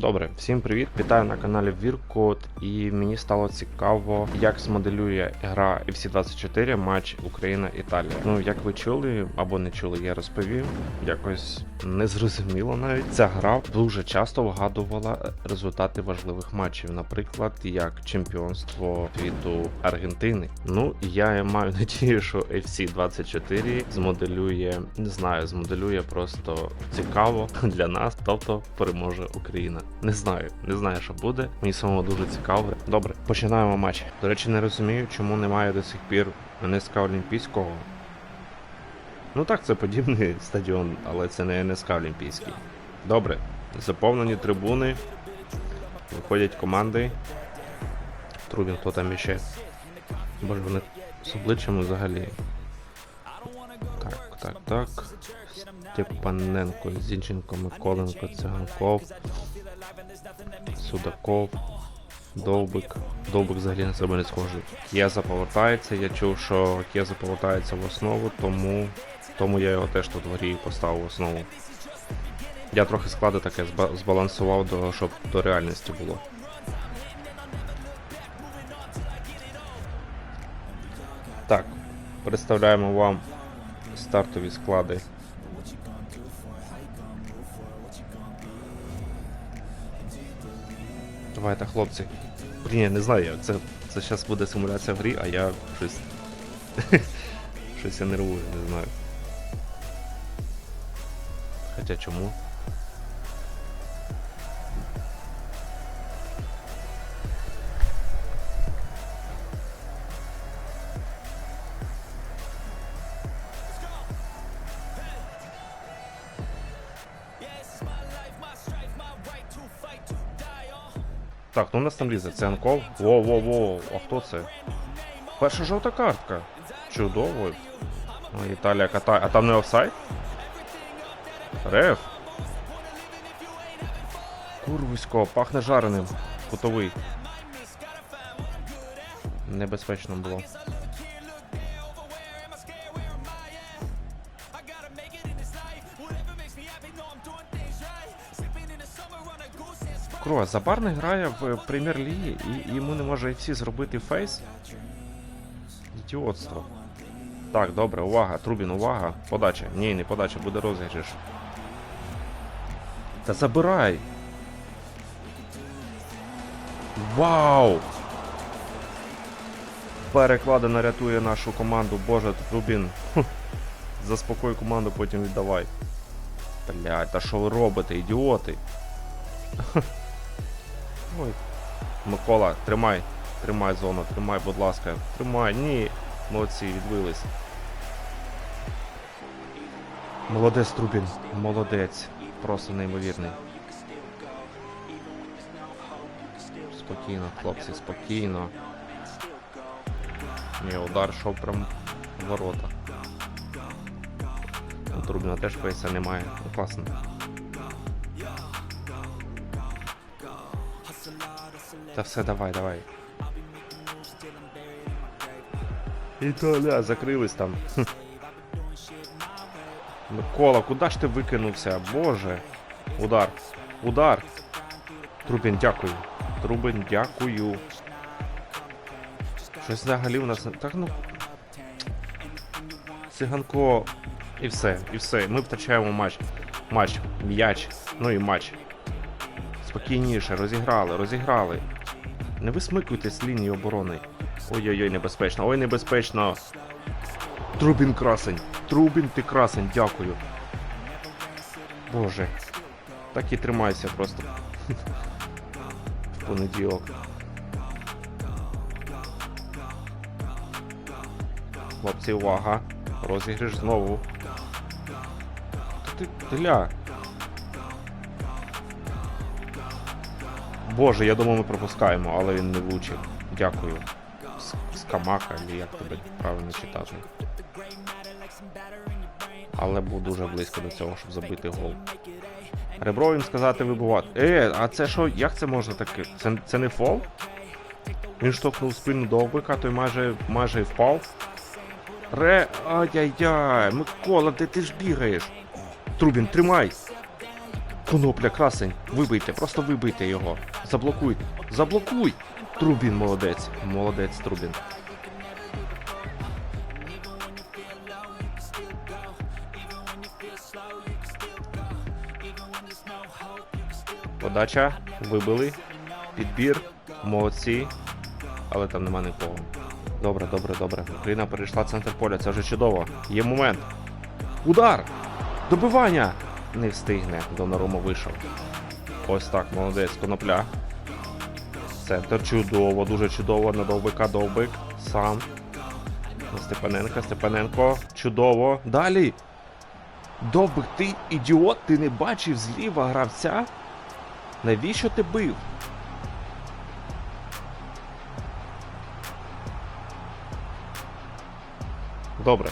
Добре, всім привіт! Вітаю на каналі Віркод. І мені стало цікаво, як змоделює гра FC24 матч Україна-Італія. Ну, як ви чули або не чули, я розповів. Якось незрозуміло навіть. Ця гра дуже часто вгадувала результати важливих матчів, наприклад, як чемпіонство світу Аргентини. Ну, я маю надію, що FC24 змоделює, не знаю, змоделює просто цікаво для нас, тобто переможе Україна. Не знаю, не знаю, що буде. Мені самому дуже цікаво. Добре, починаємо матч. До речі, не розумію, чому немає до сих пір НСК Олімпійського. Ну так, це подібний стадіон, але це не НСК Олімпійський. Добре, заповнені трибуни. Виходять команди. Трубін, хто там іще. Боже, вони з обличчям взагалі. Так, так, так. Степаненко, Зінченко, Миколенко, Циганков, Судаков, Довбик. Довбик взагалі на себе не схожий. К'єза повертається. Я чув, що К'єза повертається в основу, тому, тому я його теж тут в грі поставив в основу. Я трохи склади таке збалансував, до, щоб до реальності було. Так, представляємо вам стартові склади. Давайте, хлопці. Блін, я не знаю, я. це, це зараз буде симуляція в грі, а я щось. щось я нервую, не знаю. Хоча чому? Так, ну у нас там лізе. Це Анков. Воу-воу-воу, а хто це? Перша жовта картка. Чудово. Ну, Італія катає. А там не офсайд? Реф. Курвисько, пахне жареним. Кутовий. Небезпечно було. Кро, Забарний грає в прем'єр-лігі і йому не може всі зробити фейс. Ідіотство. Так, добре, увага, Трубін, увага. Подача. Ні, не подача, буде розіграш. Та забирай! Вау! Перекладина рятує нашу команду. Боже, Трубін. Хм. Заспокой команду, потім віддавай. Блядь, та що ви робите, ідіоти? Ой. Микола, тримай. Тримай зону, тримай, будь ласка. Тримай, ні. Молодці, відбились. Молодець Трубін. Молодець. Просто неймовірний. Спокійно, хлопці, спокійно. Ні, удар йшов прям в ворота. У Трубіна теж фейса немає. Ну, класно. Та все, давай, давай. Італя, закрились там. Микола, куди ж ти викинувся? Боже. Удар. Удар. Трубін, дякую. Трубін, дякую. Щось взагалі у нас. не- Так ну. Циганко. І все, і все. Ми втрачаємо матч. Матч. М'яч. Ну і матч. Спокійніше, розіграли, розіграли. Не висмикуйте з лінії оборони. Ой-ой-ой, небезпечно, ой, небезпечно. Трубін красень. Трубін, ти красень, дякую. Боже. Так і тримайся просто. В понеділок. Хлопці, увага. Розіграш знову. Та ти для. Боже, я думав, ми пропускаємо, але він не влучив. Дякую. С- Скамака, чи як тебе правильно читати. Але був дуже близько до цього, щоб забити гол. Ребро їм сказати вибувати. Е, а це що, як це можна таке? Це, це не фол? Він штовхнув спину довбика, той майже, майже впав. Ре. Ай-яй-яй, Микола, де ти ж бігаєш? Трубін, тримай! Конопля, красень, вибийте, просто вибийте його. Заблокуй. Заблокуй! Трубін молодець. Молодець, Трубін. Подача. Вибили. Підбір. Молодці. Але там нема нікого. Добре, добре, добре. Україна перейшла в центр поля, це вже чудово. Є момент. Удар! Добивання! Не встигне. Донорума вийшов. Ось так, молодець, конопля. Центр чудово, дуже чудово. На довбика довбик. Сам. На Степаненка, Степаненко. Чудово. Далі. Довбик, ти ідіот, ти не бачив зліва гравця? Навіщо ти бив? Добре.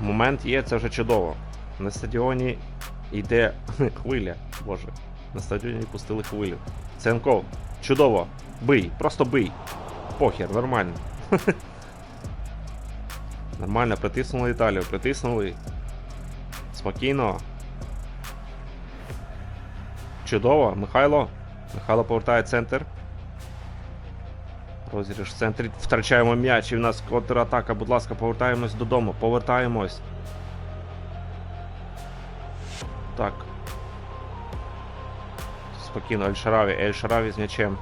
Момент є, це вже чудово. На стадіоні йде хвиля. Боже. На стадіоні пустили хвилю. Ценков, чудово. Бий, просто бий. Похер, нормально. Нормально, притиснули Італію, притиснули. Спокійно. Чудово, Михайло. Михайло повертає центр. Розіграш в центрі. Втрачаємо м'яч і в нас контратака. Будь ласка, повертаємось додому. Повертаємось. Спокійно, Ель-Шараві. Ель-Шараві з м'ячем.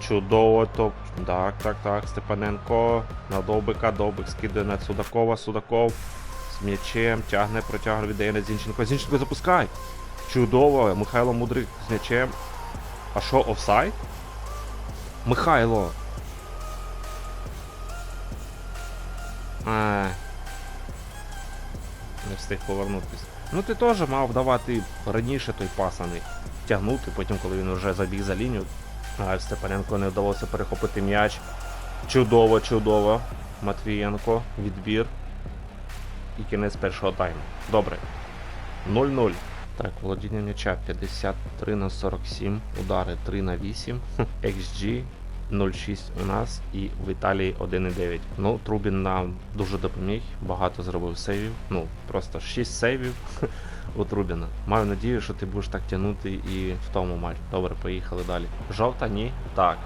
Чудово, топ. Так, так, так. Степаненко. На Довбика. Довбик скидає на Судакова. Судаков з м'ячем. Тягне, протягує, віддає на Зінченко. Зінченко запускай. Чудово. Михайло Мудрик з м'ячем. А що, офсайд? Михайло. А. Не встиг повернутися. Ну ти теж мав давати раніше той пасаний. Тягнути, потім, коли він вже забіг за лінію. А Степаненко не вдалося перехопити м'яч. Чудово, чудово. Матвієнко, відбір. І кінець першого тайму. Добре. 0-0. Так, володіння м'яча 53 на 47, удари 3 на 8, XG 0,6 у нас і в Італії 1,9. Ну, Трубін нам дуже допоміг, багато зробив сейвів. Ну, просто 6 сейвів у Трубіна. Маю надію, що ти будеш так тягнути і в тому матчі. Добре, поїхали далі. Жовта, ні? Так.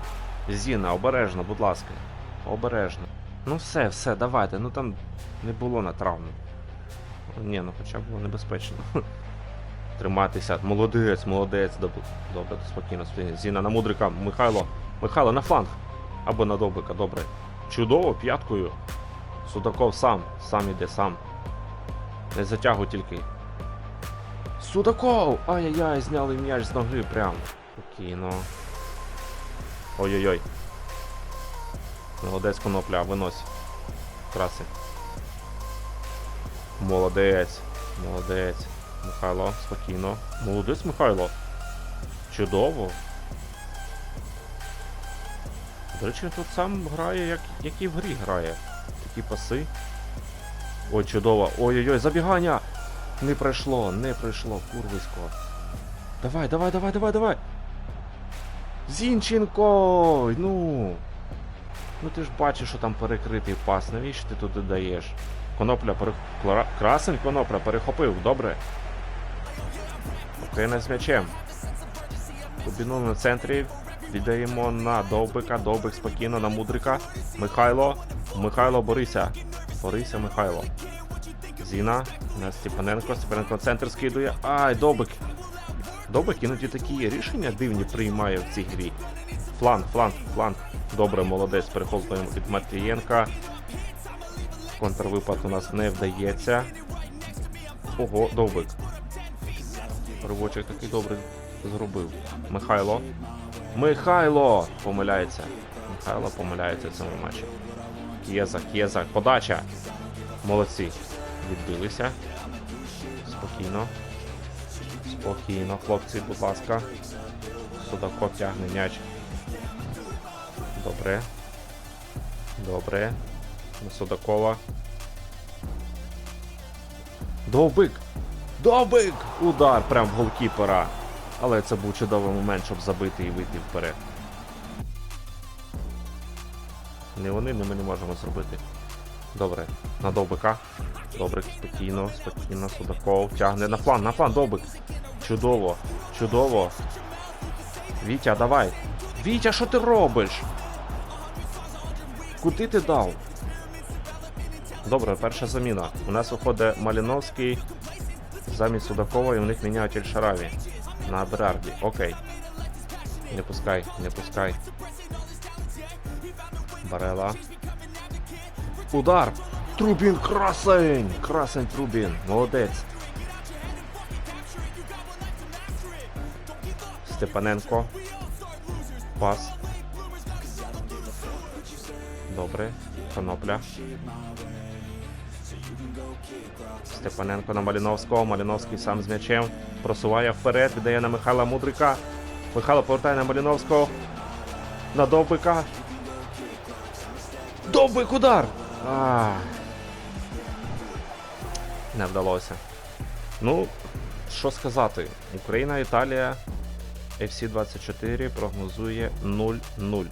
Зіна, обережно, будь ласка. Обережно. Ну все, все, давайте. Ну там не було на травму. Ні, ну хоча було небезпечно. Триматися. Молодець, молодець. Доб- Добре, спокійно, спокійно. Зіна на мудрика. Михайло. Михайло на фланг. Або на довбика, добре. Чудово, п'яткою. Судаков сам. Сам іде, сам. Не затягуй тільки. Судаков! Ай-яй-яй, зняли м'яч з ноги прям. Спокійно. Ой-ой-ой. Молодець конопля, винось. Краси. Молодець. Молодець. Михайло, спокійно. Молодець, Михайло. Чудово. До речі, тут сам грає, як, як і в грі грає. Такі паси. Ой, чудово. Ой-ой-ой, забігання! Не пройшло, не пройшло, курвисько. Давай, давай, давай, давай, давай. Зінченко! Ну. Ну ти ж бачиш, що там перекритий пас. Навіщо ти туди даєш? Конопля перех... Красень конопля перехопив, добре. Україна з м'ячем. Кубіну на центрі. Віддаємо на Довбика. Довбик спокійно на Мудрика. Михайло. Михайло, борися. Борися, Михайло. Зіна на Степаненко. Степаненко центр скидує. Ай, Довбик. Довбик іноді такі рішення дивні приймає в цій грі. Фланг, фланг, фланг. Добре, молодець. Перехоплюємо від Матвієнка. Контрвипад у нас не вдається. Ого, довбик. Ривочок такий добрий зробив. Михайло. Михайло! Помиляється. Михайло помиляється в цьому матчі. К'єза, К'єза, подача. Молодці. Відбилися. Спокійно. Спокійно, хлопці, будь ласка. Судаков тягне м'яч. Добре. Добре. Судакова. Довбик! Довбик! Удар прям в голкіпера. Але це був чудовий момент, щоб забити і вийти вперед. Не вони, не ми не можемо зробити. Добре, на довбика. Добре, спокійно, спокійно, Судаков тягне на фланг, на фланг, добик. Чудово, чудово. Вітя, давай. Вітя, що ти робиш? Куди ти дав? Добре, перша заміна. У нас виходить Маліновський замість Судакова і у них міняють Ельшараві на Берарді. Окей. Не пускай, не пускай. Барела. Удар! Трубін красень! Красень Трубін. Молодець. Степаненко. Пас. Добре. Конопля. Степаненко на Маліновського. Маліновський сам з м'ячем. Просуває вперед, віддає на Михайла Мудрика. Михайло повертає на Маліновського. На Довбика. Довбик удар! А. Не вдалося. Ну, що сказати, Україна, Італія, FC 24 прогнозує 0-0.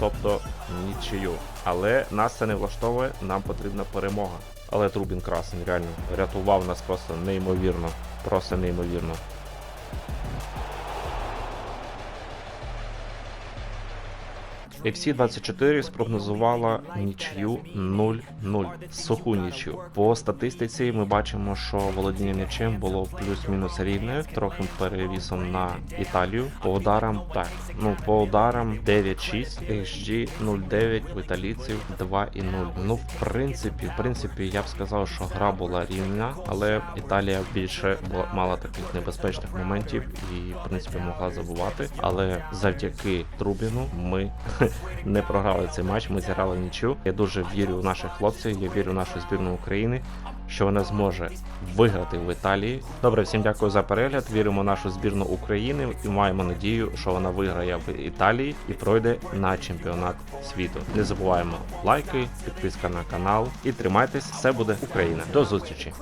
Тобто нічию. Але нас це не влаштовує, нам потрібна перемога. Але Трубін красний, реально, рятував нас просто неймовірно. Просто неймовірно. FC 24 спрогнозувала нічю 0-0. Суху нічю. По статистиці ми бачимо, що володіння м'ячем було плюс-мінус рівне, трохи перевісом на Італію. По ударам так. Ну по ударам 9-6, XG 0-9 в італійців 2-0. Ну, в принципі, в принципі, я б сказав, що гра була рівна, але Італія більше була мала таких небезпечних моментів і в принципі могла забувати. Але завдяки Трубіну ми не програли цей матч. Ми зіграли нічю. Я дуже вірю в наших хлопців. Я вірю в нашу збірну України, що вона зможе виграти в Італії. Добре, всім дякую за перегляд. Віримо в нашу збірну України і маємо надію, що вона виграє в Італії і пройде на чемпіонат світу. Не забуваємо лайки, підписка на канал і тримайтесь. Все буде Україна. До зустрічі.